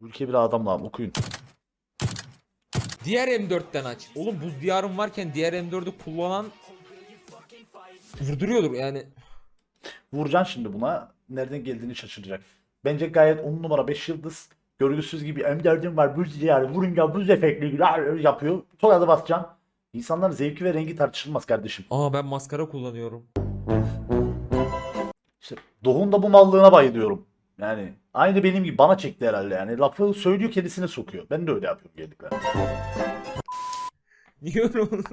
Ülke bir adam lazım okuyun. Diğer M4'ten aç. Oğlum buz diyarım varken diğer M4'ü kullanan vurduruyordur yani. Vuracaksın şimdi buna. Nereden geldiğini şaşıracak. Bence gayet 10 numara 5 yıldız. Görgüsüz gibi M4'üm var buz diyarı vurunca buz efektli yapıyor. Tokadı basacaksın. İnsanların zevki ve rengi tartışılmaz kardeşim. Aa ben maskara kullanıyorum. İşte Doğu'nun da bu mallığına bayılıyorum. Yani aynı benim gibi bana çekti herhalde yani. Lafı söylüyor kendisine sokuyor. Ben de öyle yapıyorum oldu?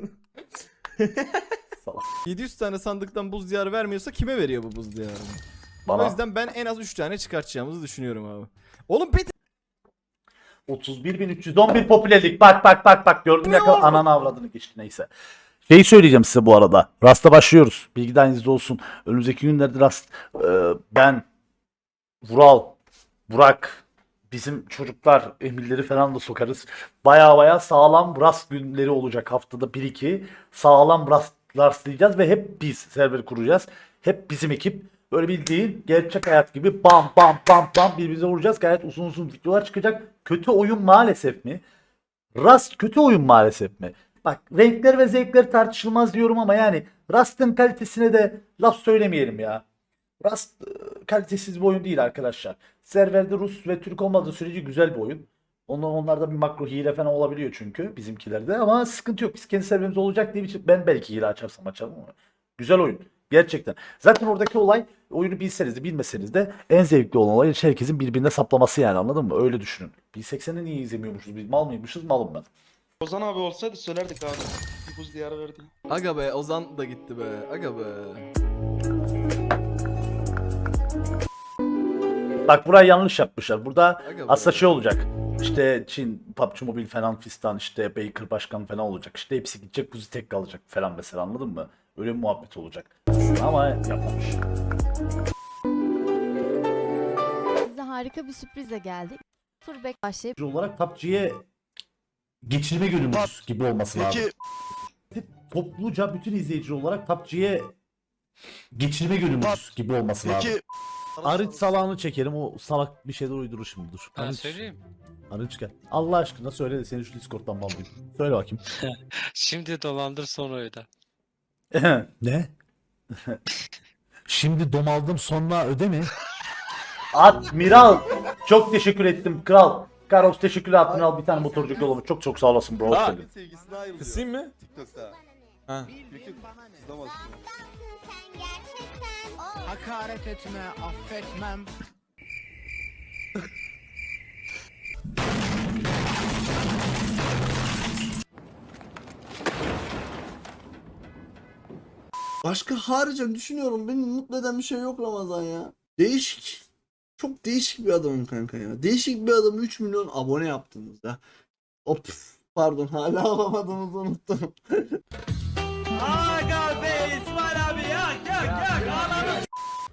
Salak. 700 tane sandıktan buz diyarı vermiyorsa kime veriyor bu buz diyarını? O Bana yüzden ben en az 3 tane çıkartacağımızı düşünüyorum abi. Oğlum pet 31.311 popülerlik. Bak bak bak bak gördüm ya ananı avradını geçti neyse. Şeyi söyleyeceğim size bu arada. Rast'a başlıyoruz. Bilgi dahilinizde olsun. Önümüzdeki günlerde Rast e, ben Vural Burak bizim çocuklar emirleri falan da sokarız. Baya baya sağlam Rast günleri olacak haftada 1-2. Sağlam Rast rastlayacağız ve hep biz server kuracağız. Hep bizim ekip. Böyle bildiğin gerçek hayat gibi bam bam bam bam birbirimize vuracağız. Gayet uzun uzun videolar çıkacak. Kötü oyun maalesef mi? Rust kötü oyun maalesef mi? Bak renkler ve zevkler tartışılmaz diyorum ama yani Rust'ın kalitesine de laf söylemeyelim ya. Rust e, kalitesiz bir oyun değil arkadaşlar. Serverde Rus ve Türk olmadığı sürece güzel bir oyun. Onlar, onlarda bir makro hile falan olabiliyor çünkü bizimkilerde ama sıkıntı yok. Biz kendi serverimiz olacak diye bir şey- ben belki hile açarsam açarım ama güzel oyun. Gerçekten. Zaten oradaki olay oyunu bilseniz de bilmeseniz de en zevkli olan olay herkesin birbirine saplaması yani anladın mı? Öyle düşünün. 1080'i niye izlemiyormuşuz? Biz mal mıymışız? Malım ben. Ozan abi olsaydı söylerdik abi. Bir buz diyarı verdi. Aga be Ozan da gitti be. Aga be. Bak burayı yanlış yapmışlar. Burada aslında şey olacak. İşte Çin, PUBG Mobile falan fistan işte Baker Başkan falan olacak. İşte hepsi gidecek kuzu tek kalacak falan mesela anladın mı? Öyle bir muhabbet olacak. Ama yapmamış. Size harika bir sürprizle geldik. Turbek başlayıp olarak PUBG'ye geçirme günümüz gibi olması lazım. Peki Topluca bütün izleyici olarak PUBG'ye geçirme günümüz gibi olması lazım. Arıç salağını çekerim o salak bir şeyler uydurur şimdi dur. Ben Arıç, söyleyeyim. Arıç gel. Allah aşkına söyle de seni şu Discord'dan bağlayayım. Söyle bakayım. Şimdi dolandır sonra öde. ne? Şimdi domaldım sonra öde mi? Admiral. Çok teşekkür ettim kral. Karos teşekkürler Admiral bir tane motorcu yollamış. Çok çok sağ olasın bro. Sevgisine ayrılıyor. Kısayım mı? TikTok'ta. Ha. Hakaret etme, affetmem. Başka haricen düşünüyorum beni mutlu eden bir şey yok Ramazan ya. Değişik. Çok değişik bir adamım kanka ya. Değişik bir adamı 3 milyon abone yaptınız ya. Hop. Pardon hala alamadığımızı unuttum.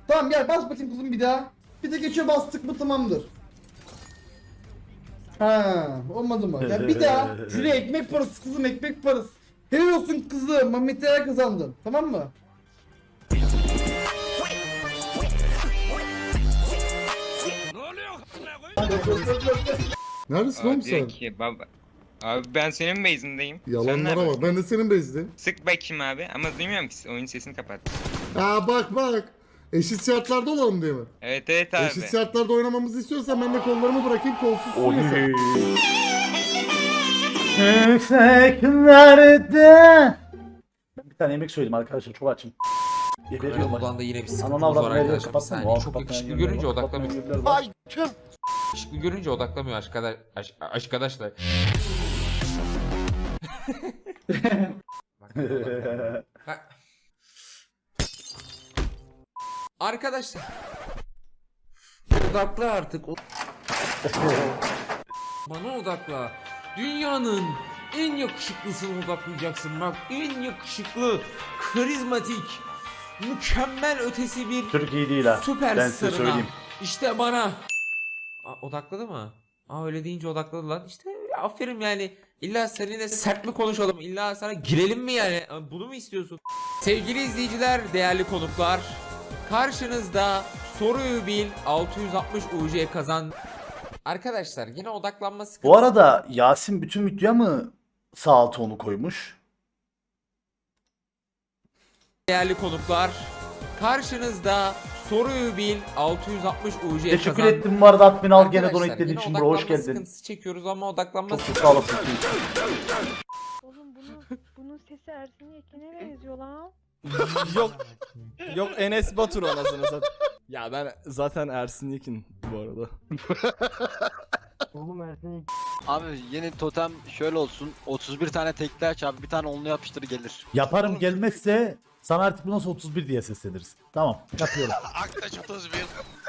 Tamam gel bas bakayım kızım bir daha. Bir de geçiyor bastık mı tamamdır. Ha, olmadı mı? Ya bir daha şuraya ekmek parası kızım ekmek parası. Helal olsun kızım Mehmet Yara kazandın. Tamam mı? Neredesin oğlum sen? ki baba. Abi ben senin base'indeyim. Sen Yalanlara neredesin? bak. Ben de senin bezdeyim. Sık bakayım abi ama duymuyorum ki oyun sesini kapat. Aa bak bak. Eşit şartlarda olalım diye mi? Evet evet abi. Eşit şartlarda oynamamızı istiyorsan ben de kollarımı bırakayım kolsuz Oy. Yükseklerde. Ben bir tane yemek söyleyeyim arkadaşlar çok açım. Geberiyorum. Buradan da yine bir sıkıntımız Ananı var avradını arkadaşlar. Bir kapatsana. saniye. Çok kapatmayan yakışıklı görünce var, odaklamıyor. kapatmayan yerler var. Ay tüm. Yakışıklı görünce odaklamıyor arkadaş. Aş, arkadaşlar. Bak, odaklamıyor. Ha. Arkadaşlar. Odakla artık. Bana odakla. Dünyanın en yakışıklısına odaklayacaksın. Bak en yakışıklı, karizmatik, mükemmel ötesi bir iyi değil ha. süper Ben size starına. söyleyeyim. İşte bana. Aa, odakladı mı? Aa öyle deyince odakladı lan. İşte aferin yani. İlla seninle sert mi konuşalım? İlla sana girelim mi yani? Aa, Bunu mu istiyorsun? Sevgili izleyiciler, değerli konuklar. Karşınızda soruyu bil 660 UC kazan Arkadaşlar yine odaklanma sıkıntısı. Bu arada Yasin bütün videoya mı sağ altı onu koymuş? Değerli konuklar karşınızda soruyu bil 660 UC Teşekkür kazan- ettim bu arada admin al gene donate dediğin için bro hoş geldin. sıkıntısı çekiyoruz ama odaklanma Çok çok sıkıntısı- sağ olasın. Oğlum bunu, bunun sesi Ersin Yekin'e benziyor lan. Yok. Yok Enes Batur anasını sat. Ya ben zaten Ersin Yekin bu arada. Abi yeni totem şöyle olsun. 31 tane tekli aç abi bir tane onlu yapıştır gelir. Yaparım gelmezse sana artık bu nasıl 31 diye sesleniriz. Tamam yapıyorum. Aktaş 31.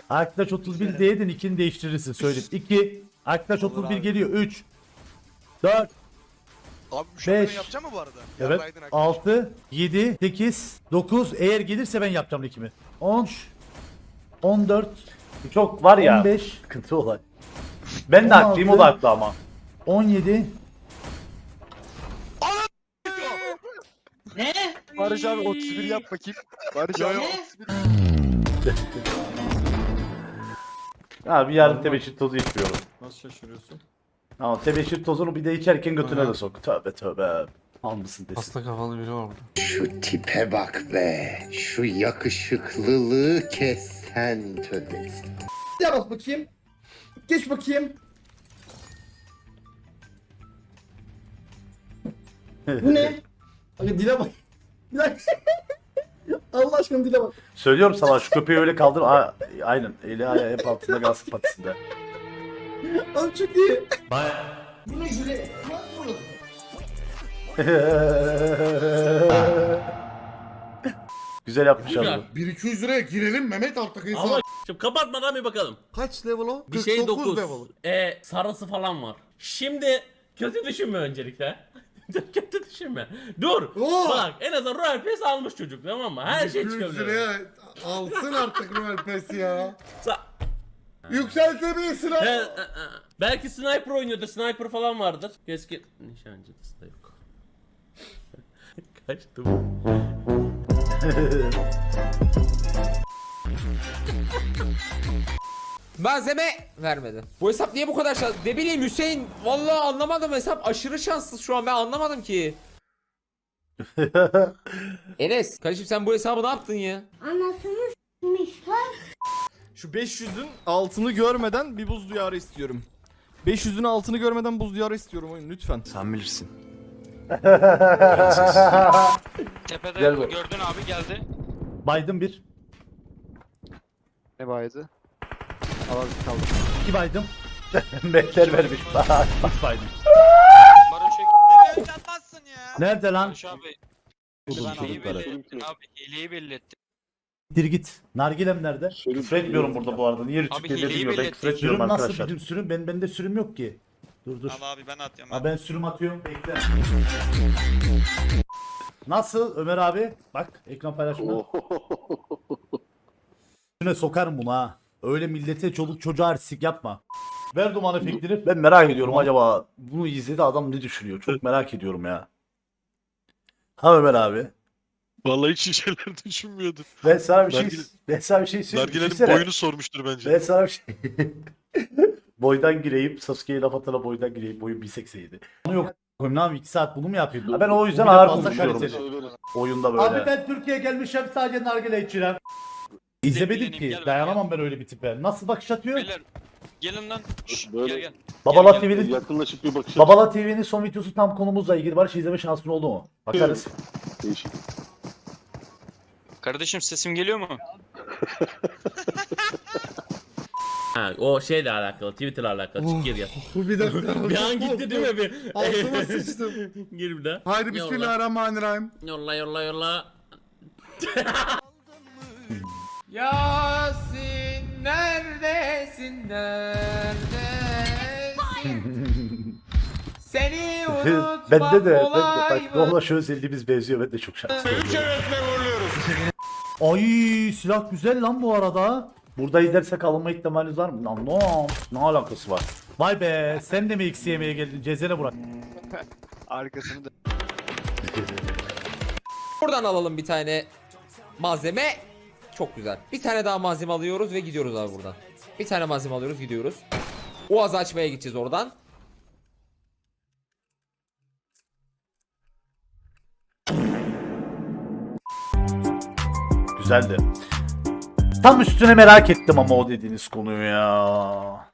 Arkadaş 31 diyeydin ikini değiştirirsin söyleyeyim. 2 Arkadaş Olur 31 abi. geliyor 3 4 Abi bu şarkıyı Beş. yapacak mı bu arada? Evet 6 7 8 9 eğer gelirse ben yapacağım ikimi. 10 14 çok var ya. 15 sıkıntı olay. Ben de haklıyım o da haklı ama. 17 Barış abi 31 yap bakayım. Barış abi 31. Abi yarın tebeşir tozu içmiyorum. Nasıl şaşırıyorsun? Ama tebeşir tozunu bir de içerken götüne de sok. Tövbe tövbe. Almışsın desin. kafalı biri var burada. Şu tipe bak be. Şu yakışıklılığı kes sen tövbe. Bir daha bas bakayım. Geç bakayım. Bu ne? Abi dile bak. Bir dakika. Allah aşkına dile bak. Söylüyorum sana şu köpeği öyle kaldır. Aa, aynen. Eli ayağı hep altında kalsın patisinde. Abi çok iyi. Güzel yapmış abi. 1200 liraya girelim Mehmet artık insan. Ama şimdi kapatmadan bir bakalım. Kaç level o? Bir şey 9. level. E sarısı falan var. Şimdi kötü düşünme öncelikle. kötü düşünme. Dur. Oo! Bak en azından Royal Pass almış çocuk tamam mı? Her şey 1200 çıkabiliyor. liraya alsın artık Royal Pass ya. Sa- Yükseltebilirsin He, ha. e, belki sniper oynuyordu. Sniper falan vardır. Keskin nişancısı da yok. Kaçtı bu. Malzeme vermedi. Bu hesap niye bu kadar şanslı? Ne bileyim Hüseyin. Vallahi anlamadım hesap aşırı şanssız şu an ben anlamadım ki. Enes, kardeşim sen bu hesabı ne yaptın ya? Şu 500'ün altını görmeden bir buz duyarı istiyorum. 500'ün altını görmeden buz duyarı istiyorum oyun lütfen. Sen bilirsin. Tepede Gel bak. gördün abi geldi. Baydım bir. Ne baydı? Alalım kaldı. İki baydım. Mehter vermiş. Bak. Barış Ek- Nerede lan? Barış abi. Ben iyi çocukları. belli ettin abi. Hileyi belli ettin. Dir git. Nargilem nerede? Küfür etmiyorum burada bu arada. Niye Abi rütükle hileyi. Ben küfür ettin. etmiyorum Sürüm arkadaşlar. nasıl Nasıl bizim sürüm? Ben, bende sürüm yok ki. Dur dur. abi ben atıyorum. Ha ben sürüm atıyorum. Bekle. Nasıl Ömer abi? Bak ekran paylaşma. Üstüne sokarım bunu ha. Öyle millete çoluk çocuğa artistik yapma. Ver duman efektini. Ben merak ediyorum acaba bunu izledi adam ne düşünüyor? Çok merak ediyorum ya. Ha Ömer abi. Vallahi hiç şeyler düşünmüyordum. Ben sana bir şey Nargile- ben sana bir şey söyleyeyim. Nargile'nin Düşünsene. boyunu sormuştur bence. Ben sana bir şey... boydan gireyim. Sasuke'ye laf atana boydan gireyim. Boyum 1.87. Onu yok. Koyayım ne yapayım 2 saat bunu mu yapayım? Ha, ben o yüzden ağır konuşuyorum. Oyunda böyle. Abi ben Türkiye'ye gelmişim sadece nargile içiyorum. İzlemedim Gel, ki. gel, Dayanamam ben öyle bir tipe. Nasıl bakış atıyor? Beyler gelin lan. Böyle- gel gel. Babala TV'nin Yakınlaşıp bir bakış Babala TV'nin son videosu tam konumuzla ilgili. Barış izleme şansın oldu mu? Bakarız. Değişik. Kardeşim sesim geliyor mu? Ha, o şeyle alakalı, Twitter'la alakalı. Çık gir gel. Bu bir dakika. bir an gitti değil mi bir? Altıma sıçtım. gir bir daha. Haydi Yolla. bismillahirrahmanirrahim. Yolla yolla yolla. Yasin neredesin neredesin? Seni unutmak bende de, ben de kolay bak mı? Rolla şu özelliğimiz benziyor. Ben de çok şanslıyım. Ay silah güzel lan bu arada. Burada izlersek alınma ihtimaliniz var mı? Lan no, ne alakası var? Vay be sen de mi eksi yemeye geldin? Cezene bırak. Arkasını da. Buradan alalım bir tane malzeme. Çok güzel. Bir tane daha malzeme alıyoruz ve gidiyoruz abi buradan. Bir tane malzeme alıyoruz gidiyoruz. Oğaz açmaya gideceğiz oradan. Güzeldi. Tam üstüne merak ettim ama o dediğiniz konuyu ya.